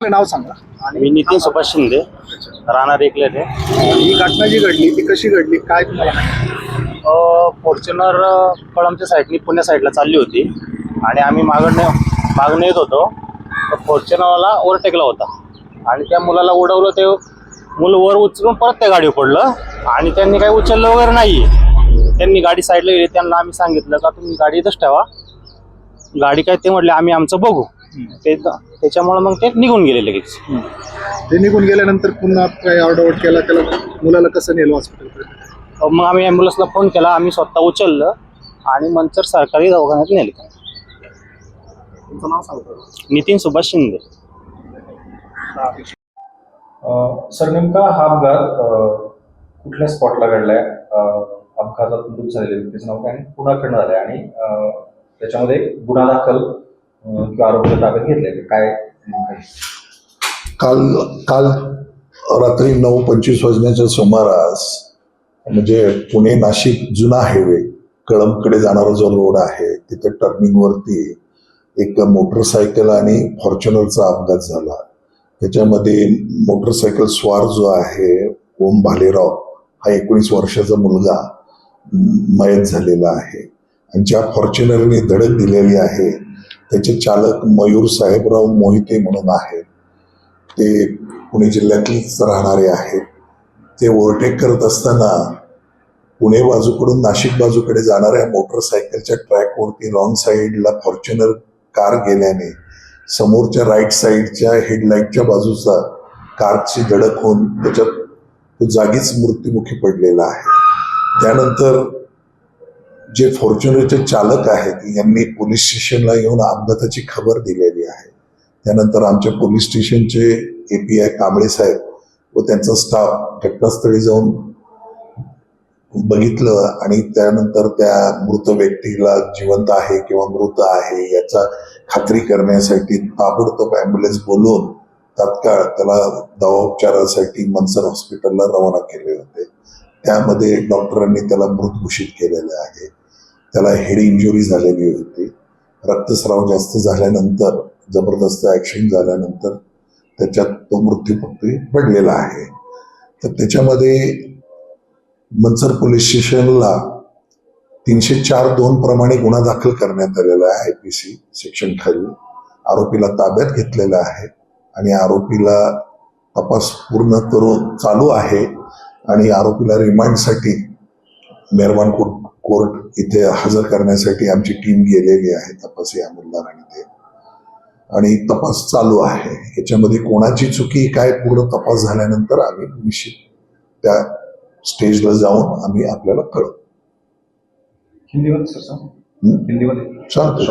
नाव सांगा. मी नितीन सुभाष शिंदे राहणार एकले ते ही घटना जी घडली ती कशी घडली? काय तुम्हाला माहिती? फॉर्च्युनर कळमच्या साईडनी पुण्या साईडला चालली होती. आणि आम्ही मागणे मागणे येत होतो. तर फॉर्च्युनरला ओव्हरटेकला होता. आणि त्या मुलाला उडवलं ते मुलं वर उचलून परत त्या गाडीवर पडलं. आणि त्यांनी काही उचललं वगैरे नाही. त्यांनी गाडी साईडला गेली. त्यांना आम्ही सांगितलं का तुम्ही गाडी इथंच ठेवा. गाडी काय ते म्हटले आम्ही आमचं बघू. ते त्याच्यामुळे मग ते निघून गेले लगेच. ते निघून गेल्यानंतर पुन्हा काही ऑर्डर केला त्याला मुलाला कसं नेलं हॉस्पिटल मग आम्ही ॲम्ब्युलन्सला फोन केला आम्ही स्वतः उचललं आणि नंतर सरकारी दवाखान्यात नेले. तुमचं नाव सांगतो नितीन सुभाष शिंदे. अ, सर नेमका हा अपघात अ, कुठल्या स्पॉटला घडलाय? अ, अपघातात मृत झालेल्या व्यक्तीचं नाव काय? आणि कुणाकडनं झालंय आणि अ, त्याच्यामध्ये गुन्हा दाखल किंवा आरोपीला ताब्यात घेतलंय काय काल काल रात्री नऊ पंचवीस वाजण्याच्या सुमारास म्हणजे पुणे नाशिक जुना हायवे कळंबकडे जाणारा जो रोड आहे तिथे टर्निंगवरती एक मोटरसायकल आणि फॉर्च्युनरचा अपघात झाला. त्याच्यामध्ये मोटरसायकल स्वार जो आहे ओम भालेराव हा एकोणीस वर्षाचा मुलगा मयत झालेला आहे. आणि ज्या फॉर्च्युनरने धडक दिलेली आहे त्याचे चालक मयूर साहेबराव मोहिते म्हणून आहेत. ते पुणे जिल्ह्यातलेच राहणारे आहेत. ते ओव्हरटेक करत असताना पुणे बाजूकडून नाशिक बाजूकडे जाणाऱ्या मोटरसायकलच्या ट्रॅकवरती रॉंग साईडला फॉर्च्युनर कार गेल्याने समोरच्या राईट साईडच्या हेडलाईटच्या बाजूचा कारची धडक होऊन त्याच्यात तो जागीच मृत्युमुखी पडलेला आहे. त्यानंतर जे फॉर्च्युनरचे चालक आहेत यांनी पोलीस स्टेशनला येऊन अपघाताची खबर दिलेली आहे. त्यानंतर आमच्या पोलीस स्टेशनचे ए पी आय कांबळे साहेब व त्यांचा स्टाफ घटनास्थळी जाऊन बघितलं आणि त्यानंतर त्या मृत व्यक्तीला जिवंत आहे किंवा मृत आहे याचा खात्री करण्यासाठी ताबडतोब ॲम्ब्युलन्स बोलवून तात्काळ त्याला दवाउपचारासाठी मनसर हॉस्पिटलला रवाना केले होते. त्यामध्ये डॉक्टरांनी त्याला मृत घोषित केलेले आहे. त्याला हेड इंजुरी झालेली होती. रक्तस्राव जास्त झाल्यानंतर जबरदस्त ॲक्शन झाल्यानंतर त्याच्यात तो मृत्यूपत्री पडलेला आहे. तर त्याच्यामध्ये मनसर पोलीस स्टेशनला तीनशे चार दोन प्रमाणे गुन्हा दाखल करण्यात आलेला आहे आय पी सी सेक्शन खाली. आरोपीला ताब्यात घेतलेला आहे आणि आरोपीला तपास पूर्ण करून चालू आहे. आणि आरोपीला रिमांडसाठी मेहरबान कोर्ट कोर्ट इथे हजर करण्यासाठी आमची टीम गेलेली आहे तपासी अंमलदार आणि ते. आणि तपास चालू आहे. याच्यामध्ये कोणाची चुकी काय पूर्ण तपास झाल्यानंतर आम्ही निश्चित त्या स्टेजला जाऊन आम्ही आपल्याला कळू हिंदीमध्ये सर? हिंदीमध्ये. शॉर्ट